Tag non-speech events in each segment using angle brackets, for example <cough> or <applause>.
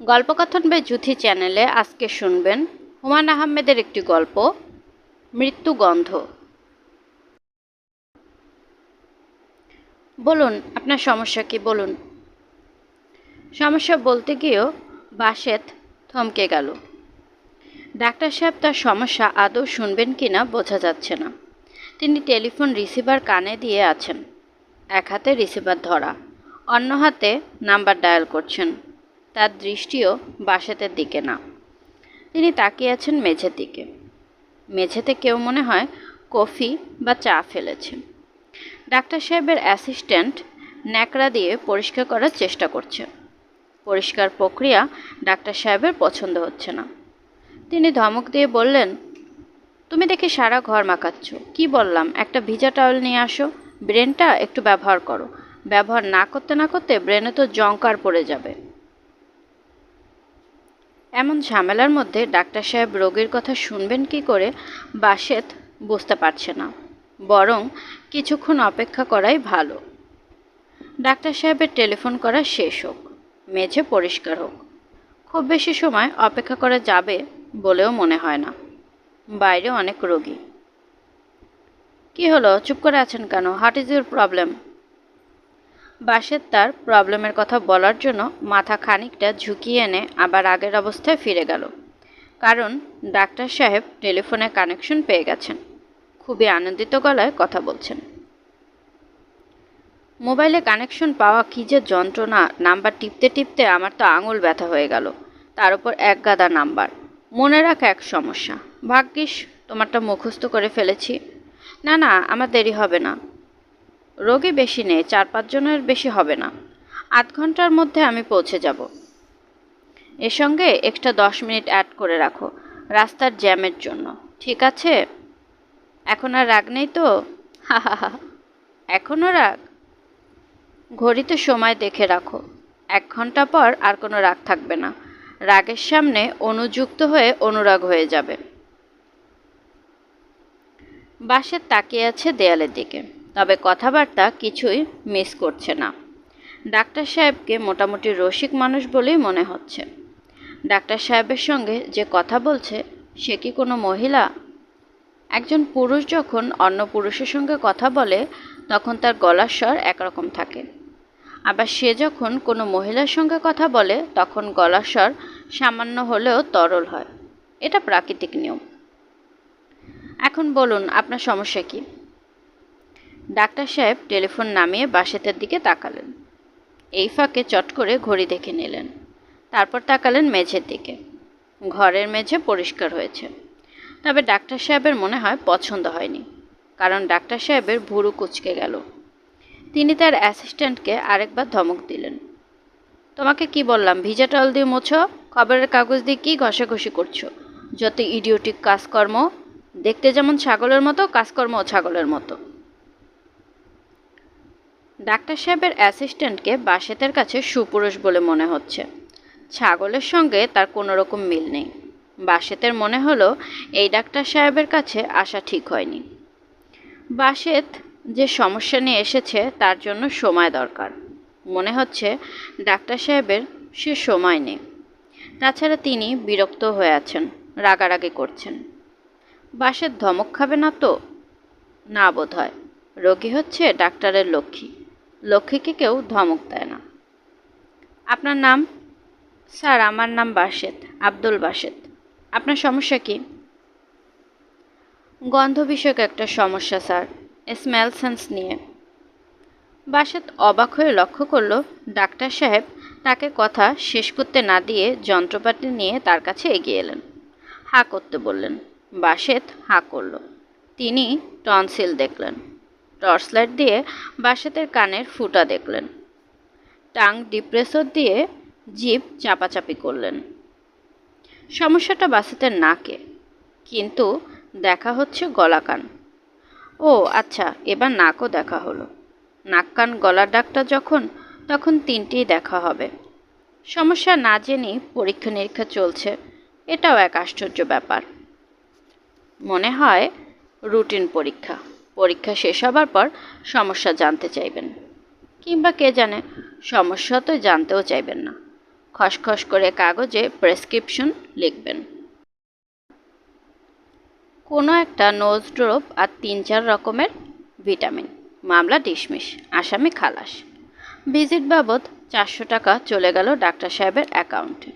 গল্পকথন by Juthi চ্যানেলে আজকে শুনবেন হুমায়ুন আহমেদের একটি গল্প, মৃত্যু গন্ধ। বলুন, আপনার সমস্যা কি? বলুন। সমস্যা বলতে গিয়েও বাসেত থমকে গেল। ডাক্তার সাহেব তার সমস্যা আদৌ শুনবেন কি না বোঝা যাচ্ছে না। তিনি টেলিফোন রিসিভার কানে দিয়ে আছেন। এক হাতে রিসিভার ধরা, অন্য হাতে নাম্বার ডায়াল করছেন। তার দৃষ্টিও বাসাতের দিকে না। তিনি তাকিয়ে আছেন মেঝের দিকে। মেঝেতে কেউ মনে হয় কফি বা চা ফেলেছে। ডাক্তার সাহেবের অ্যাসিস্ট্যান্ট ন্যাকড়া দিয়ে পরিষ্কার করার চেষ্টা করছে। পরিষ্কার প্রক্রিয়া ডাক্তার সাহেবের পছন্দ হচ্ছে না। তিনি ধমক দিয়ে বললেন, তুমি দেখি সারা ঘর মাখাচ্ছ। কি বললাম, একটা ভিজা টাওয়েল নিয়ে আসো। ব্রেনটা একটু ব্যবহার করো। ব্যবহার না করতে না করতে ব্রেনে তো জঙ্কার পড়ে যাবে। এমন ঝামেলার মধ্যে ডাক্তার সাহেব রোগীর কথা শুনবেন কি করে, বাসেত বুঝতে পারছে না। বরং কিছুক্ষণ অপেক্ষা করাই ভালো। ডাক্তার সাহেবের টেলিফোন করা শেষ হোক, মেঝে পরিষ্কার হোক। খুব বেশি সময় অপেক্ষা করা যাবে বলেও মনে হয় না। বাইরে অনেক রোগী। কি হলো? চুপ করে আছেন কেন? হাট ইজ ইউর প্রবলেম বাসের তার প্রবলেমের কথা বলার জন্য মাথা খানিকটা ঝুঁকিয়ে এনে আবার আগের অবস্থায় ফিরে গেল। কারণ ডাক্তার সাহেব টেলিফোনে কানেকশন পেয়ে গেছেন। খুবই আনন্দিত গলায় কথা বলছেন। মোবাইলে কানেকশন পাওয়া কী যে যন্ত্রণা, নাম্বার টিপতে টিপতে আমার তো আঙুল ব্যথা হয়ে গেল। তার উপর এক গাদা নাম্বার। মনে রাখা এক সমস্যা। ভাগ্যিস তোমারটা মুখস্থ করে ফেলেছি। না না, আমার দেরি হবে না। রোগী বেশি নেই, চার পাঁচজনের বেশি হবে না। আধ ঘণ্টার মধ্যে আমি পৌঁছে যাব। এর সঙ্গে এক্সট্রা দশ মিনিট অ্যাড করে রাখো, রাস্তার জ্যামের জন্য। ঠিক আছে? এখন আর রাগ নেই তো? হা <laughs> হা এখনও রাগ? ঘড়িতে সময় দেখে রাখো। এক ঘণ্টা পর আর কোনো রাগ থাকবে না। রাগের সামনে অনুযুক্ত হয়ে অনুরাগ হয়ে যাবে। বাসের তাকিয়ে আছে দেয়ালের দিকে। তবে কথাবার্তা কিছুই মিস করছে না। ডাক্তার সাহেবকে মোটামুটি রসিক মানুষ বলেই মনে হচ্ছে। ডাক্তার সাহেবের সঙ্গে যে কথা বলছে, সে কি কোনো মহিলা? একজন পুরুষ যখন অন্য পুরুষের সঙ্গে কথা বলে, তখন তার গলার স্বর একরকম থাকে। আবার সে যখন কোনো মহিলার সঙ্গে কথা বলে, তখন গলার স্বর সামান্য হলেও তরল হয়। এটা প্রাকৃতিক নিয়ম। এখন বলুন, আপনার সমস্যা কি? ডাক্তার সাহেব টেলিফোন নামিয়ে বাসেতের দিকে তাকালেন। এই ফাঁকে চট করে ঘড়ি দেখে নিলেন। তারপর তাকালেন মেঝের দিকে। ঘরের মেঝে পরিষ্কার হয়েছে। তবে ডাক্তার সাহেবের মনে হয় পছন্দ হয়নি, কারণ ডাক্তার সাহেবের ভুরু কুচকে গেল। তিনি তার অ্যাসিস্ট্যান্টকে আরেকবার ধমক দিলেন। তোমাকে কি বললাম, ভিজা টল দিয়ে মোছো? খবরের কাগজ দিয়ে কী ঘষাঘষি করছ? যত ইডিওটিক কাজকর্ম, দেখতে যেমন ছাগলের মতো, কাজকর্মও ছাগলের মতো। ডাক্তার সাহেবের অ্যাসিস্ট্যান্টকে বাসেতের কাছে সুপুরুষ বলে মনে হচ্ছে। ছাগলের সঙ্গে তার কোনো রকম মিল নেই। বাসেতের মনে হলো, এই ডাক্তার সাহেবের কাছে আসা ঠিক হয়নি। বাসেত যে সমস্যা নিয়ে এসেছে, তার জন্য সময় দরকার। মনে হচ্ছে, ডাক্তার সাহেবের সে সময় নেই। তাছাড়া তিনি বিরক্ত হয়ে আছেন, রাগারাগি করছেন। বাসের ধমক খাবে না তো? না বোধ হয় রোগী হচ্ছে ডাক্তারের লক্ষ্মী। লক্ষ্মীকে কেউ ধমক দেয় না। আপনার নাম? স্যার, আমার নাম বাসেত, আব্দুল বাসেত। আপনার সমস্যা কি? গন্ধ বিষয়ক একটা সমস্যা, স্যার, স্মেল সেন্স নিয়ে। বাসেদ অবাক হয়ে লক্ষ্য করল, ডাক্তার সাহেব তাকে কথা শেষ করতে না দিয়ে যন্ত্রপাতি নিয়ে তার কাছে এগিয়ে এলেন। হা করতে বললেন। বাসেত হা করল। তিনি টনসিল দেখলেন। টর্চ লাইট দিয়ে বাসেতের কানের ফুটা দেখলেন। টাং ডিপ্রেসর দিয়ে জিপ চাপাচাপি করলেন। সমস্যাটা বাসেতের নাকে, কিন্তু দেখা হচ্ছে গলা কান। ও আচ্ছা এবার নাকও দেখা হলো। নাক কান গলার ডাকটা যখন, তখন তিনটেই দেখা হবে। সমস্যা না জেনেই পরীক্ষা নিরীক্ষা চলছে। এটাও এক আশ্চর্য ব্যাপার। মনে হয় রুটিন পরীক্ষা। পরীক্ষা শেষ হবার পর সমস্যা জানতে চাইবেন। কিংবা কে জানে, সমস্যা তো জানতেও চাইবেন না। খসখস করে কাগজে প্রেসক্রিপশন লিখবেন। কোনো একটা নোজ ড্রপ আর তিন চার রকমের ভিটামিন। মামলা ডিসমিস আসামি খালাস। ভিজিট বাবদ চারশো টাকা চলে গেল ডাক্তার সাহেবের অ্যাকাউন্টে।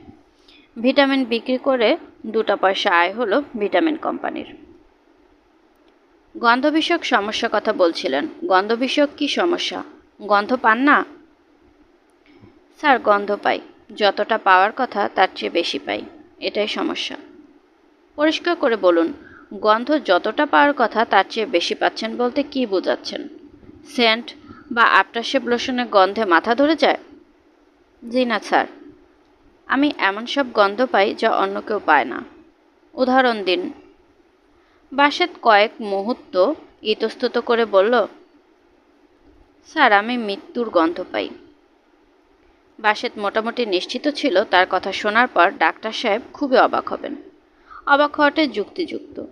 ভিটামিন বিক্রি করে দুটা পয়সা আয় হলো ভিটামিন কোম্পানির। গন্ধ বিষয়ক সমস্যা কথা বলছিলেন। গন্ধ বিষয়ক কী সমস্যা? গন্ধ পান না? স্যার, গন্ধ পাই। যতটা পাওয়ার কথা, তার চেয়ে বেশি পাই। এটাই সমস্যা। পরিষ্কার করে বলুন, গন্ধ যতটা পাওয়ার কথা, তার চেয়ে বেশি পাচ্ছেন বলতে কি বোঝাচ্ছেন? সেন্ট বা আফটারশেভ লোশনের গন্ধে মাথা ধরে যায়? জি না, স্যার। আমি এমন সব গন্ধ পাই যা অন্য কেউ পায় না। উদাহরণ দিন বাসেত কয়েক মুহূর্ত ইতস্তত করে বলল, স্যার, আমি মৃত্যুর গন্ধ পাই। বাসেত মোটামুটি নিশ্চিত ছিল তার কথা শোনার পর ডাক্তার সাহেব খুবই অবাক হবেন। অবাক হওয়াটাই যুক্তিযুক্ত।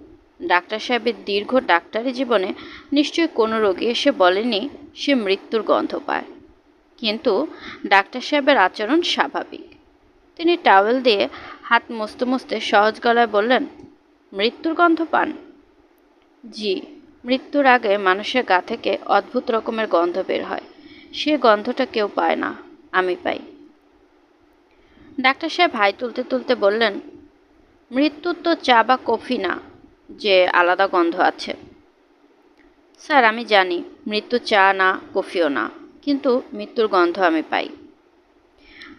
ডাক্তার সাহেবের দীর্ঘ ডাক্তারি জীবনে নিশ্চয়ই কোনো রোগী এসে বলেনি সে মৃত্যুর গন্ধ পায়। কিন্তু ডাক্তার সাহেবের আচরণ স্বাভাবিক। তিনি টাওয়েল দিয়ে হাত মুছতে মুছতে সহজ গলায় বললেন, মৃত্যুর গন্ধ পান? জি, মৃত্যুর আগে মানুষের গা থেকে অদ্ভুত রকমের গন্ধ বের হয়। সে গন্ধটা কেউ পায় না, আমি পাই। ডাক্তার সাহেব হাই তুলতে তুলতে বললেন, মৃত্যুর তো চা বা কফি না, যে আলাদা গন্ধ আছে। স্যার, আমি জানি, মৃত্যু চা না, কফিও না, কিন্তু মৃত্যুর গন্ধ আমি পাই।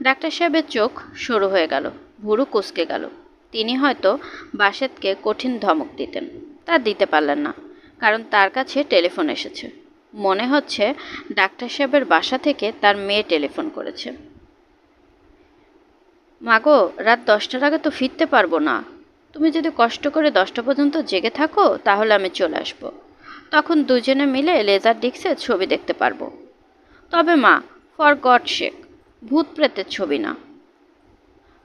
ডাক্তার সাহেবের চোখ সরু হয়ে গেল, ভুরু কুচকে গেল। তিনি হয়তো বাসেতকে কঠিন ধমক দিতেন। তা দিতে পারলেন না, কারণ তার কাছে টেলিফোন এসেছে। মনে হচ্ছে ডাক্তার সাহেবের বাসা থেকে তার মেয়ে টেলিফোন করেছে। মাগো, রাত দশটার আগে তো ফিরতে পারব না। তুমি যদি কষ্ট করে দশটা পর্যন্ত জেগে থাকো, তাহলে আমি চলে আসব। তখন দুজনে মিলে লেজার ডিক্সে ছবি দেখতে পারব। তবে মা, ফর গড শেক ভূত প্রেতের ছবি না।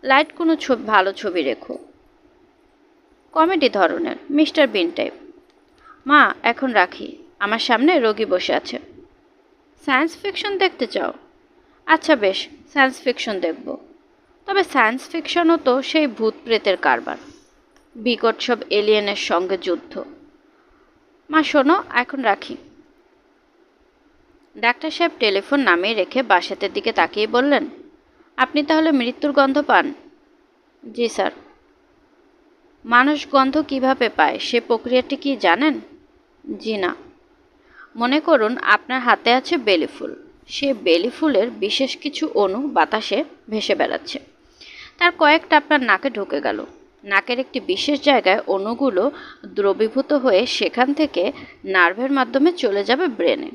লাইট কোনো ছবি, ভালো ছবি রেখো। কমেডি ধরনের, মিস্টার বিন টাইপ। মা, এখন রাখি, আমার সামনে রোগী বসে আছে। সায়েন্স ফিকশন দেখতে চাও? আচ্ছা বেশ, সায়েন্স ফিকশন দেখব। তবে সায়েন্স ফিকশনও তো সেই ভূত প্রেতের কারবার। বিকট সব এলিয়েনের সঙ্গে যুদ্ধ। মা, শোনো, এখন রাখি। ডাক্তার সাহেব টেলিফোন নামিয়ে রেখে বাসাতের দিকে তাকিয়ে বললেন, আপনি তাহলে মৃত্যুর গন্ধ পান? জি, স্যার। মানুষ গন্ধ কীভাবে পায় সে প্রক্রিয়াটি কি জানেন? জি না। মনে করুন আপনার হাতে আছে বেলি ফুল। সে বেলি ফুলের বিশেষ কিছু অণু বাতাসে ভেসে বেড়াচ্ছে। তার কয়েকটা আপনার নাকে ঢুকে গেল। নাকের একটি বিশেষ জায়গায় অণুগুলো দ্রবীভূত হয়ে সেখান থেকে নার্ভের মাধ্যমে চলে যাবে ব্রেনে।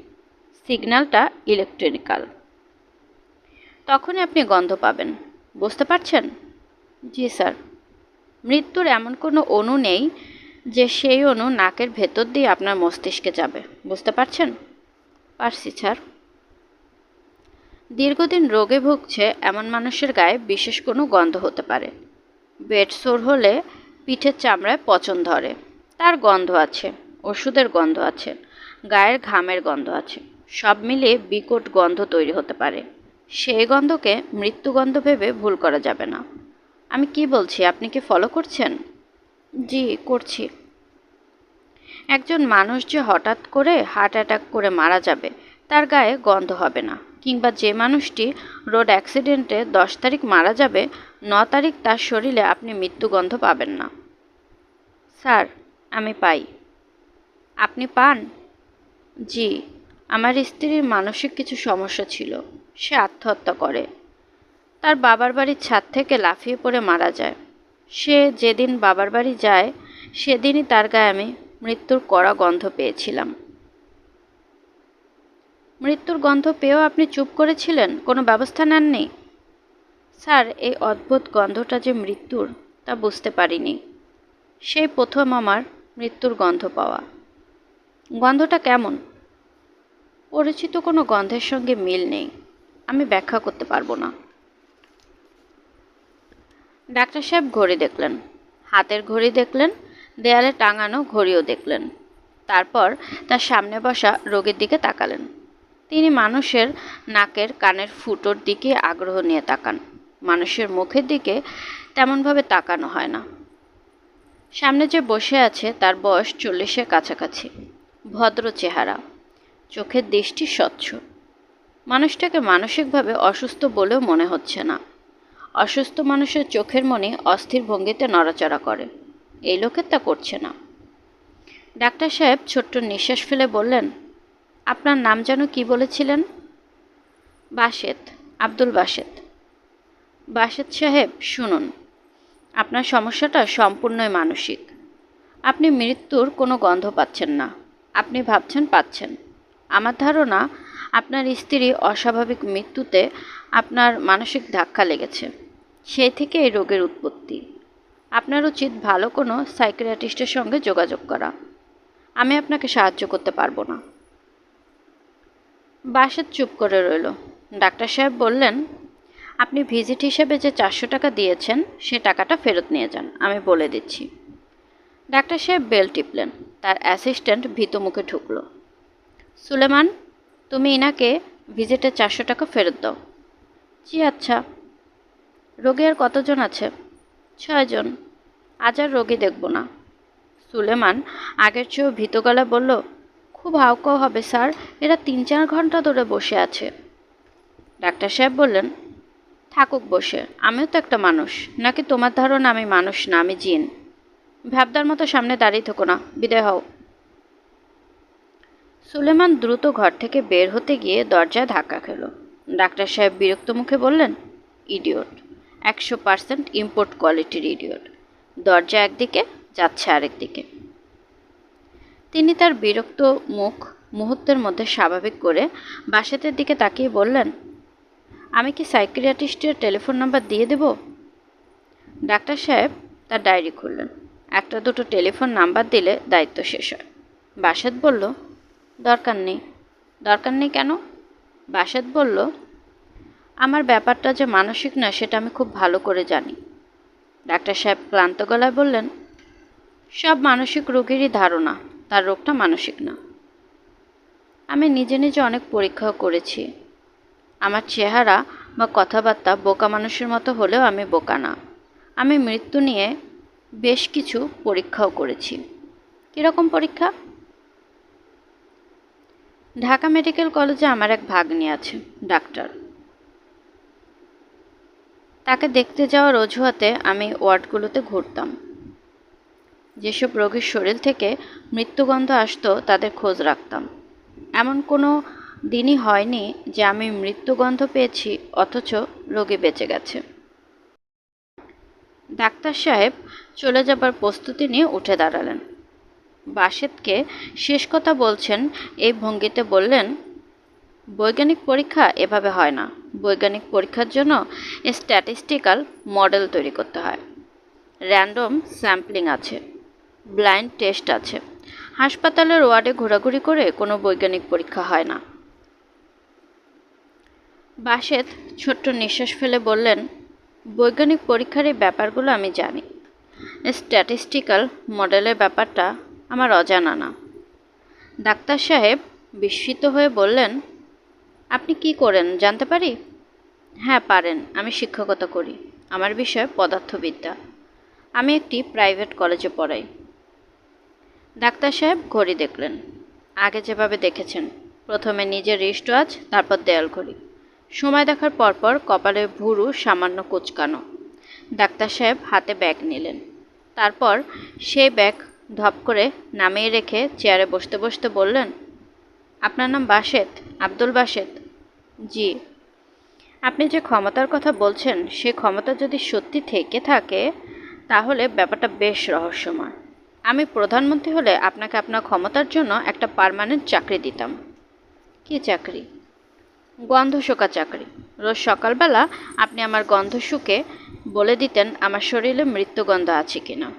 সিগন্যালটা ইলেকট্রিক্যাল। তখনই আপনি গন্ধ পাবেন। বুঝতে পারছেন? জি, স্যার। মৃত্যুর এমন কোনো অণু নেই যে সেই অণু নাকের ভেতর দিয়ে আপনার মস্তিষ্কে যাবে। বুঝতে পারছেন? পারছি, স্যার। দীর্ঘদিন রোগে ভুগছে এমন মানুষের গায়ে বিশেষ কোনো গন্ধ হতে পারে। বেড সোর হলে পিঠের চামড়ায় পচন ধরে। তার গন্ধ আছে, ওষুধের গন্ধ আছে, গায়ের ঘামের গন্ধ আছে। সব মিলিয়ে বিকট গন্ধ তৈরি হতে পারে। সেই গন্ধকে মৃত্যুগন্ধ ভেবে ভুল করা যাবে না। আমি কি বলছি, আপনি কি ফলো করছেন? জি, করছি। একজন মানুষ যে হঠাৎ করে হার্ট অ্যাটাক করে মারা যাবে, তার গায়ে গন্ধ হবে না। কিংবা যে মানুষটি রোড অ্যাক্সিডেন্টে দশ তারিখ মারা যাবে, ন তারিখ তার শরীরে আপনি মৃত্যুগন্ধ পাবেন না। স্যার, আমি পাই। আপনি পান? জি, আমার স্ত্রীর মানসিক কিছু সমস্যা ছিল, সে আত্মহত্যা করে। তার বাবার বাড়ির ছাদ থেকে লাফিয়ে পড়ে মারা যায়। সে যেদিন বাবার বাড়ি যায়, সেদিনই তার গায়ে আমি মৃত্যুর কড়া গন্ধ পেয়েছিলাম। মৃত্যুর গন্ধ পেয়েও আপনি চুপ করেছিলেন? কোনো ব্যবস্থা নেননি? স্যার, এই অদ্ভুত গন্ধটা যে মৃত্যুর, তা বুঝতে পারিনি। সেই প্রথম আমার মৃত্যুর গন্ধ পাওয়া। গন্ধটা কেমন? পরিচিত কোনো গন্ধের সঙ্গে মিল নেই। আমি ব্যাখ্যা করতে পারব না। ডাক্তার সাহেব ঘড়ি দেখলেন। হাতের ঘড়ি দেখলেন, দেয়ালে টাঙানো ঘড়িও দেখলেন। তারপর তার সামনে বসা রোগীর দিকে তাকালেন। তিনি মানুষের নাকের কানের ফুটোর দিকে আগ্রহ নিয়ে তাকান। মানুষের মুখের দিকে তেমনভাবে তাকানো হয় না। সামনে যে বসে আছে, তার বয়স চল্লিশের কাছাকাছি। ভদ্র চেহারা। চোখের দৃষ্টি স্বচ্ছ। মানুষটাকে মানসিকভাবে অসুস্থ বলেও মনে হচ্ছে না। অসুস্থ মানুষের চোখের মনে অস্থির ভঙ্গিতে নড়াচড়া করে। এই লোকের তা করছে না। ডাক্তার সাহেব ছোট্ট নিঃশ্বাস ফেলে বললেন, আপনার নাম যেন কি বলেছিলেন? বাসেত, আব্দুল বাসেত। বাসেত সাহেব, শুনুন, আপনার সমস্যাটা সম্পূর্ণই মানসিক। আপনি মৃত্যুর কোনো গন্ধ পাচ্ছেন না। আপনি ভাবছেন পাচ্ছেন। আমার ধারণা, আপনার স্ত্রী অস্বাভাবিক মৃত্যুতে আপনার মানসিক ধাক্কা লেগেছে। সেই থেকে এই রোগের উৎপত্তি। আপনার উচিত ভালো কোনো সাইকিয়াট্রিস্টের সঙ্গে যোগাযোগ করা। আমি আপনাকে সাহায্য করতে পারব না। বাসের চুপ করে রইল। ডাক্তার সাহেব বললেন, আপনি ভিজিট হিসেবে যে চারশো টাকা দিয়েছেন, সে টাকাটা ফেরত নিয়ে যান, আমি বলে দিচ্ছি। ডাক্তার সাহেব বেল টিপলেন। তার অ্যাসিস্ট্যান্ট ভীত মুখে ঢুকল। সুলেমান, তুমি ইনাকে ভিজিটের চারশো টাকা ফেরত দাও। জি আচ্ছা। রোগী আর কতজন আছে? ছয়জন। আজ আর রোগী দেখব না। সুলেমান আগের চেয়েও ভীত গলা বলল, খুব হাউকাও হবে, স্যার। এরা তিন চার ঘণ্টা ধরে বসে আছে। ডাক্তার সাহেব বললেন, থাকুক বসে। আমিও তো একটা মানুষ। নাকি তোমার ধারণা আমি মানুষ না, আমি জিন? ভাবদার মতো সামনে দাঁড়িয়ে থাকো না, বিদায় হও। সুলেমান দ্রুত ঘর থেকে বের হতে গিয়ে দরজায় ধাক্কা খেল। ডাক্তার সাহেব বিরক্ত মুখে বললেন, ইডিওট, একশো পার্সেন্ট ইম্পোর্ট কোয়ালিটির ইডিওট। দরজা একদিকে, যাচ্ছে আরেক দিকে। তিনি তার বিরক্ত মুখ মুহূর্তের মধ্যে স্বাভাবিক করে বাসেতের দিকে তাকিয়ে বললেন, আমি কি সাইকিয়াট্রিস্টের টেলিফোন নাম্বার দিয়ে দেব? ডাক্তার সাহেব তার ডায়েরি খুললেন। একটা দুটো টেলিফোন নাম্বার দিলে দায়িত্ব শেষ হয়। বাসেত বলল, দরকার নেই। দরকার নেই কেন? বাসেত বলল, আমার ব্যাপারটা যে মানসিক না সেটা আমি খুব ভালো করে জানি। ডাক্তার সাহেব ক্লান্ত গলায় বললেন, সব মানসিক রোগেরই ধারণা, তার রোগটা মানসিক না। আমি নিজে নিজে অনেক পরীক্ষাও করেছি। আমার চেহারা বা কথাবার্তা বোকা মানুষের মতো হলেও আমি বোকা না। আমি মৃত্যু নিয়ে বেশ কিছু পরীক্ষাও করেছি। কীরকম পরীক্ষা? ঢাকা মেডিকেল কলেজে আমার এক ভাগ্নি আছে, ডাক্তার। তাকে দেখতে যাওয়ার অজুহাতে আমি ওয়ার্ডগুলোতে ঘুরতাম। যেসব রোগীর শরীর থেকে মৃত্যুগন্ধ আসতো, তাদের খোঁজ রাখতাম। এমন কোনো দিনই হয়নি যে আমি মৃত্যুগন্ধ পেয়েছি, অথচ রোগী বেঁচে গেছে। ডাক্তার সাহেব চলে যাবার প্রস্তুতি নিয়ে উঠে দাঁড়ালেন। বাসেতকে শেষ কথা বলছেন, এই ভঙ্গিতে বললেন, বৈজ্ঞানিক পরীক্ষা এভাবে হয় না। বৈজ্ঞানিক পরীক্ষার জন্য স্ট্যাটিস্টিক্যাল মডেল তৈরি করতে হয়। র্যান্ডম স্যাম্পলিং আছে, ব্লাইন্ড টেস্ট আছে। হাসপাতালের ওয়ার্ডে ঘোরাঘুরি করে কোনো বৈজ্ঞানিক পরীক্ষা হয় না। বাসেত ছোট্ট নিঃশ্বাস ফেলে বললেন, বৈজ্ঞানিক পরীক্ষার এই ব্যাপারগুলো আমি জানি। স্ট্যাটিস্টিক্যাল মডেলের ব্যাপারটা আমার অজানা না ডাক্তার সাহেব বিস্মিত হয়ে বললেন, আপনি কি করেন, জানতে পারি? হ্যাঁ পারেন, আমি শিক্ষকতা করি, আমার বিষয় পদার্থবিদ্যা। আমি একটি প্রাইভেট কলেজে পড়াই। ডাক্তার সাহেব ঘড়ি দেখলেন, আগে যেভাবে দেখেছেন, প্রথমে নিজের রিস্ট রিস্টওয়াচ তারপর দেয়াল ঘড়ি। সময় দেখার পরপর কপালে ভুরু, সামান্য কুচকানো। ডাক্তার সাহেব হাতে ব্যাগ নিলেন, তারপর সেই ব্যাগ ধপ করে নামিয়ে রেখে চেয়ারে বসতে বসতে বললেন, আপনার নাম বাসেত, আব্দুল বাসেত? জি। আপনি যে ক্ষমতার কথা বলছেন, সে ক্ষমতা যদি সত্যি থেকে থাকে, তাহলে ব্যাপারটা বেশ রহস্যময়। আমি প্রধানমন্ত্রী হলে আপনাকে আপনার ক্ষমতার জন্য একটা পারমানেন্ট চাকরি দিতাম। কি চাকরি? গন্ধ শোকা চাকরি। রোজ সকালবেলা আপনি আমার গন্ধ শুকে বলে দিতেন আমার শরীরে মৃত্যুগন্ধ আছে কিনা।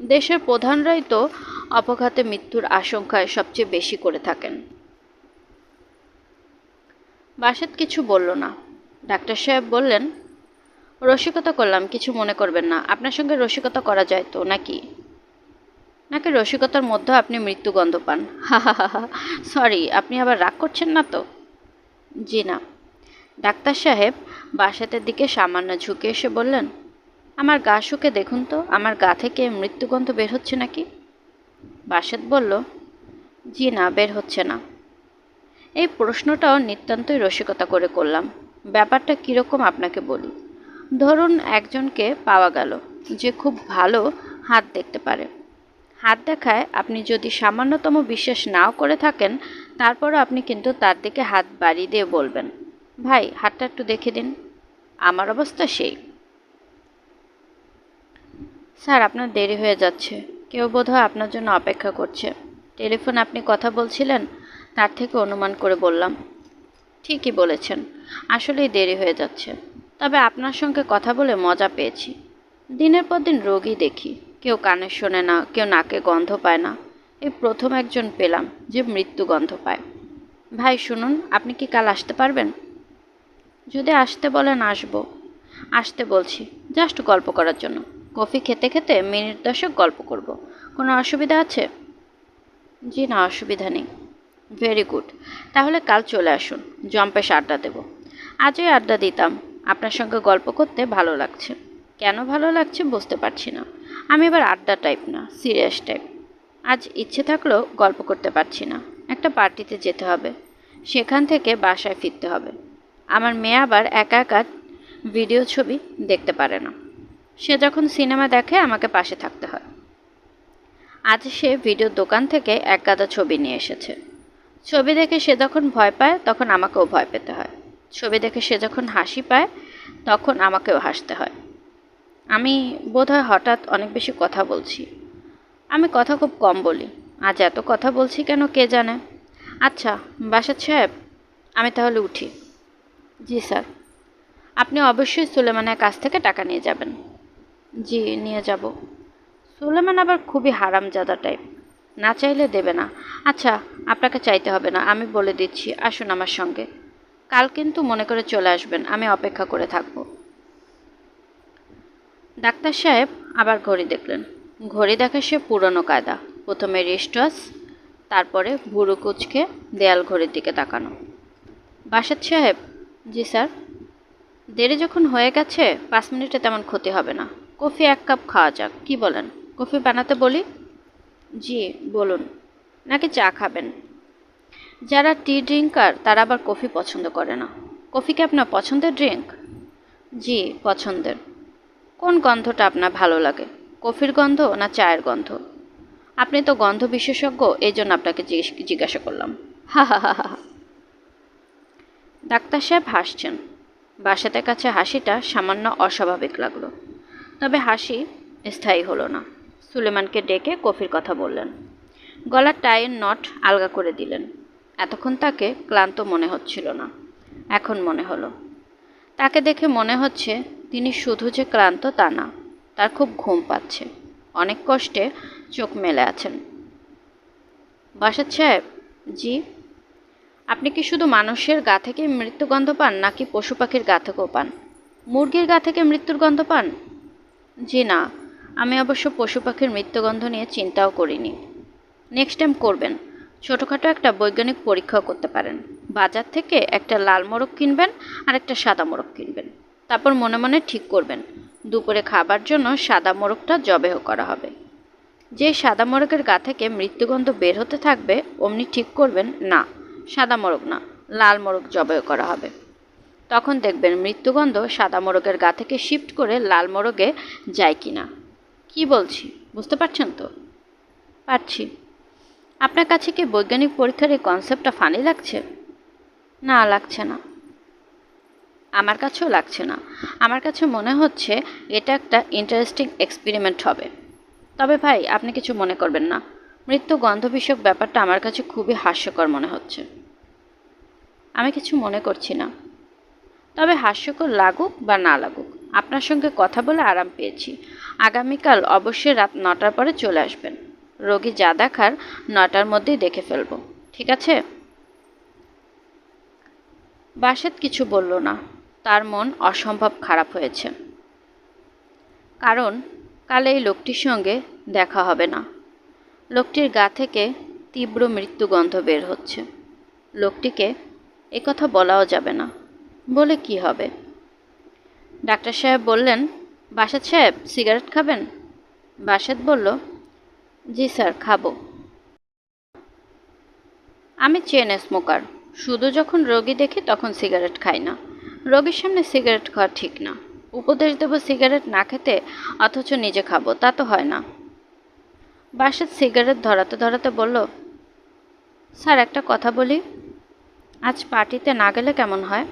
দেশের প্রধানরাই তো অপঘাতে মৃত্যুর আশঙ্কায় সবচেয়ে বেশি করে থাকেন। বাসাত কিছু বলল না। ডাক্তার সাহেব বললেন, রসিকতা করলাম, কিছু মনে করবেন না। আপনার সঙ্গে রসিকতা করা যায় তো, নাকি? নাকি রসিকতার মধ্যে আপনি মৃত্যুগন্ধ পান? সরি, আপনি আবার রাগ করছেন না তো? জি না। ডাক্তার সাহেব বাসাতের দিকে সামান্য ঝুঁকে এসে বললেন আমার গা শুকে দেখুন তো, আমার গা থেকে মৃত্যুগন্ধ বের হচ্ছে নাকি? বাসেদ বলল, জি না, বের হচ্ছে না। এই প্রশ্নটাও নিতান্তই রসিকতা করে করলাম। ব্যাপারটা কীরকম আপনাকে বলি। ধরুন একজনকে পাওয়া গেল, যে খুব ভালো হাত দেখতে পারে। হাত দেখায় আপনি যদি সামান্যতম বিশ্বাস নাও করে থাকেন, তারপরও আপনি কিন্তু তার দিকে হাত বাড়িয়ে দিয়ে বলবেন, ভাই, হাতটা একটু দেখে দিন। আমার অবস্থা সেই। স্যার, আপনার দেরি হয়ে যাচ্ছে। কেউ বোধহয় আপনার জন্য অপেক্ষা করছে। টেলিফোন আপনি কথা বলছিলেন, তার থেকে অনুমান করে বললাম। ঠিকই বলেছেন, আসলেই দেরি হয়ে যাচ্ছে। তবে আপনার সঙ্গে কথা বলে মজা পেয়েছি। দিনের পর দিন রোগী দেখি। কেউ কানে শোনে না, কেউ নাকে গন্ধ পায় না। এই প্রথম একজন পেলাম যে মৃত্যু গন্ধ পায়। ভাই, শুনুন, আপনি কি কাল আসতে পারবেন? যদি আসতে বলেন, আসব। আসতে বলছি, জাস্ট গল্প করার জন্য। কফি খেতে খেতে মিনিট দশেক গল্প করব। কোনো অসুবিধা আছে? জি না, অসুবিধা নেই। ভেরি গুড তাহলে কাল চলে আসুন। জম্পেশ আড্ডা দেব। আজই আড্ডা দিতাম। আপনার সঙ্গে গল্প করতে ভালো লাগছে। কেন ভালো লাগছে বুঝতে পারছি না। আমি এবার আড্ডা টাইপ না সিরিয়াস টাইপ আজ ইচ্ছে থাকলেও গল্প করতে পারছি না। একটা পার্টিতে যেতে হবে। সেখান থেকে বাসায় ফিরতে হবে। আমার মেয়ে আবার একা একা ভিডিও ছবি দেখতে পারে না। সে যখন সিনেমা দেখে আমাকে পাশে থাকতে হয়। আজ সে ভিডিওর দোকান থেকে এক গাদা ছবি নিয়ে এসেছে। ছবি দেখে সে যখন ভয় পায়, তখন আমাকেও ভয় পেতে হয়। ছবি দেখে সে যখন হাসি পায়, তখন আমাকেও হাসতে হয়। আমি বোধহয় হঠাৎ অনেক বেশি কথা বলছি। আমি কথা খুব কম বলি। আজ এত কথা বলছি কেন কে জানে? আচ্ছা বাসার সাহেব, আমি তাহলে উঠি। জি স্যার। আপনি অবশ্যই সুলেমানের কাছ থেকে টাকা নিয়ে যাবেন। জি, নিয়ে যাব। সুলেমান আবার খুবই হারামজাদা টাইপ না চাইলে দেবে না। আচ্ছা আপনাকে চাইতে হবে না, আমি বলে দিচ্ছি, আসুন আমার সঙ্গে। কাল কিন্তু মনে করে চলে আসবেন, আমি অপেক্ষা করে থাকব। ডাক্তার সাহেব আবার ঘড়ি দেখলেন। ঘড়ি দেখা সে পুরনো কায়দা। প্রথমে রিস্টস তারপরে ভুরু কুচকে দেয়াল ঘড়ির দিকে তাকানো। বাসাদ সাহেব, জি স্যার। দেরি যখন হয়ে গেছে, পাঁচ মিনিটে তেমন ক্ষতি হবে না। কফি এক কাপ খাওয়া যাক। কি বলেন? কফি বানাতে বলি? জি, বলুন। নাকি চা খাবেন? যারা টি ড্রিঙ্কার, তারা আবার কফি পছন্দ করে না। কফি কি আপনার পছন্দের ড্রিঙ্ক? জি, পছন্দের। কোন গন্ধটা আপনার ভালো লাগে? কফির গন্ধ না চায়ের গন্ধ? আপনি তো গন্ধ বিশেষজ্ঞ এই জন্য আপনাকে জিজ্ঞাসা করলাম। হা হা হা হা ডাক্তার সাহেব হাসছেন। বাসাতের কাছে হাসিটা সামান্য অস্বাভাবিক লাগল। তবে হাসি স্থায়ী হলো না। সুলেমানকে ডেকে কফির কথা বললেন। গলার টাইয়ের নট আলগা করে দিলেন। এতক্ষণ তাকে ক্লান্ত মনে হচ্ছিল না। এখন মনে হলো। তাকে দেখে মনে হচ্ছে তিনি শুধু যে ক্লান্ত তা না, তার খুব ঘুম পাচ্ছে। অনেক কষ্টে চোখ মেলে আছেন। বাসার সাহেব, জি। আপনি কি শুধু মানুষের গা থেকে মৃত্যু গন্ধ পান, নাকি পশু পাখির গা থেকেও পান? মুরগির গা থেকে মৃত্যুর গন্ধ পান? জি না, আমি অবশ্য পশু পাখির মৃত্যুগন্ধ নিয়ে চিন্তাও করিনি। নেক্সট টাইম করবেন। ছোটোখাটো একটা বৈজ্ঞানিক পরীক্ষাও করতে পারেন। বাজার থেকে একটা লাল মোরগ কিনবেন আর একটা সাদা মোরগ কিনবেন। তারপর মনে মনে ঠিক করবেন, দুপুরে খাবার জন্য সাদা মোরগটা জবেহ করা হবে। যে সাদা মোরগের গা থেকে মৃত্যুগন্ধ বের হতে থাকবে, অমনি ঠিক করবেন, না, সাদা মোরগ না, লাল মোরগ জবেহ করা হবে। তখন দেখবেন মৃত্যুগন্ধ সাদা মোরগের গা থেকে শিফট করে লাল মোরগে যায় কি না কি বলছি? বুঝতে পারছেন তো? পারছি। আপনার কাছে কি বৈজ্ঞানিক পরীক্ষার এই কনসেপ্টটা ফানি লাগছে? না লাগছে না। আমার কাছেও লাগছে না। আমার কাছে মনে হচ্ছে এটা একটা ইন্টারেস্টিং এক্সপেরিমেন্ট হবে। তবে ভাই, আপনি কিছু মনে করবেন না। মৃত্যু গন্ধ বিষয়ক ব্যাপারটা আমার কাছে খুবই হাস্যকর মনে হচ্ছে। আমি কিছু মনে করছি না। তবে হাস্যকর লাগুক বা না লাগুক, আপনার সঙ্গে কথা বলে আরাম পেয়েছি। আগামীকাল অবশ্যই রাত নটার পরে চলে আসবেন। রোগী যা দেখার নটার মধ্যেই দেখে ফেলব, ঠিক আছে? বাসেত কিছু বলল না। তার মন অসম্ভব খারাপ হয়েছে। কারণ কাল এই লোকটির সঙ্গে দেখা হবে না। লোকটির গা থেকে তীব্র মৃত্যুগন্ধ বের হচ্ছে। লোকটিকে কথা বলাও যাবে না। বলে কি হবে? ডাক্তার সাহেব বললেন বাসাদ সাহেব, সিগারেট খাবেন? বাসাদ বলল, জি স্যার, খাব। আমি চেন স্মোকার। শুধু যখন রোগী দেখি তখন সিগারেট খাই না। রোগীর সামনে সিগারেট খাওয়া ঠিক না। উপদেশ দেব সিগারেট না খেতে, অথচ নিজে খাব, তা তো হয় না। বাসাদ সিগারেট ধরাতে ধরাতে বলল, স্যার, একটা কথা বলি। আজ পার্টিতে না গেলে কেমন হয়?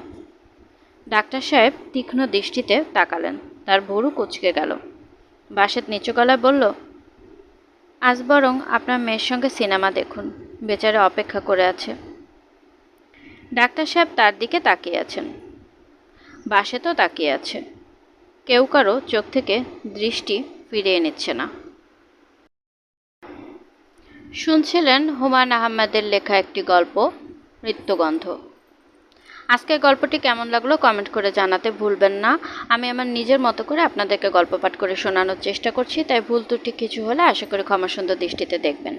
ডাক্তার সাহেব তীক্ষ্ণ দৃষ্টিতে তাকালেন। তার ভুরু কুচকে গেল। বাসেত নিচু গলায় বলল, আজ বরং আপনার মেয়ের সঙ্গে সিনেমা দেখুন। বেচারা অপেক্ষা করে আছে। ডাক্তার সাহেব তার দিকে তাকিয়ে আছেন। বাসে তো তাকিয়ে আছে। কেউ কারও চোখ থেকে দৃষ্টি ফিরিয়ে নিচ্ছে না। শুনছিলেন হুমায়ুন আহমেদের লেখা একটি গল্প, মৃত্যুগন্ধ। আজকের গল্পটি কেমন লাগল কমেন্ট করে জানাতে ভুলবেন না। আমি আমার নিজের মতো করে আপনাদেরকে গল্প পাঠ করে শোনানোর চেষ্টা করছি, তাই ভুল ত্রুটি কিছু হলে আশা করি ক্ষমা সুন্দর দৃষ্টিতে দেখবেন।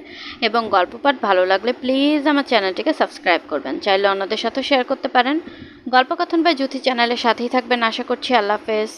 এবং গল্প পাঠ ভালো লাগলে প্লিজ আমার চ্যানেলটিকে সাবস্ক্রাইব করবেন, চাইলে অন্যদের সাথেও শেয়ার করতে পারেন। গল্পকথন বা জ্যোতি চ্যানেলের সাথেই থাকবেন, আশা করছি আল্লাহ হাফেজ।